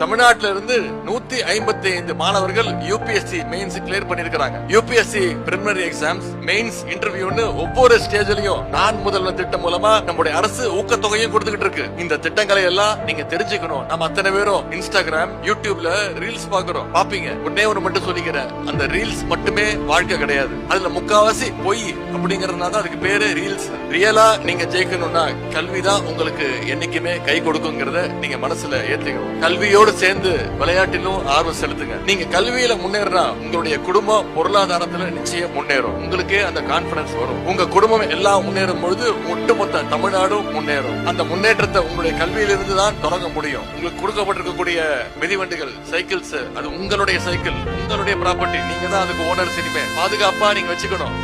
தமிழ்நாட்டில இருந்து நூத்தி ஐம்பத்தி ஐந்து மாணவர்கள் யூபிஎஸ்சி மெயின்ஸ் கிளியர் பண்ணிருக்காங்க யூபிஎஸ்சி பிரிமினரி எக்ஸாம்ஸ் மெயின்ஸ் இன்டர்வியூன்னு ஒவ்வொரு ஸ்டேஜ்லயும் நான் முதல்வர் திட்டம் மூலமா நம்முடைய அரசு ஊக்கத்தொகையும் கொடுத்துக்கிட்டு இருக்கு. இந்த திட்டங்களை எல்லாம் நீங்க தெரிஞ்சுக்கணும். நம்ம அத்தனை பேரும் இன்ஸ்டாகிராம் யூடியூப்ல ரீல்ஸ் பாக்குறோம் பாப்பீங்க உடனே ஒண்ணு மட்டும் சொல்லிக்கிறேன். அந்த ரீல்ஸ் மட்டுமே வாழ்க்கை கிடையாது. அதுல முக்காவாசி பொய் அப்படிங்கறதுனால தான் அதுக்கு பேரு ரீல்ஸ் ரியலா நீங்க ஜெயிக்கணும்னா கல்வி தான் உங்களுக்கு என்னைக்குமே கை கொடுக்குங்கிறத நீங்க மனசுல ஏத்துக்கணும். கல்வியோடு சேர்ந்து விளையாட்டிலும் ஆர்வம் செலுத்துங்க. நீங்க கல்வியில முன்னேறினா உங்களுடைய குடும்பம் பொருளாதாரத்துல நிச்சயம் முன்னேறும். உங்களுக்கே அந்த கான்பிடன்ஸ் வரும். உங்க குடும்பம் எல்லாம் முன்னேறும் பொழுது ஒட்டுமொத்த தமிழ்நாடும் முன்னேறும். அந்த முன்னேற்றத்தை உங்களுடைய கல்வியிலிருந்து தான் தொடங்க முடியும். உங்களுக்கு கொடுக்கப்பட்டிருக்கக்கூடிய மிதிவண்டிகள் சைக்கிள்ஸ் அது உங்களுடைய சைக்கிள் உங்களுடைய ப்ராப்பர்ட்டி நீங்க தான் அதுக்கு ஓனர் சினிமே. பாதுகாப்பா நீங்க வச்சுக்கணும்.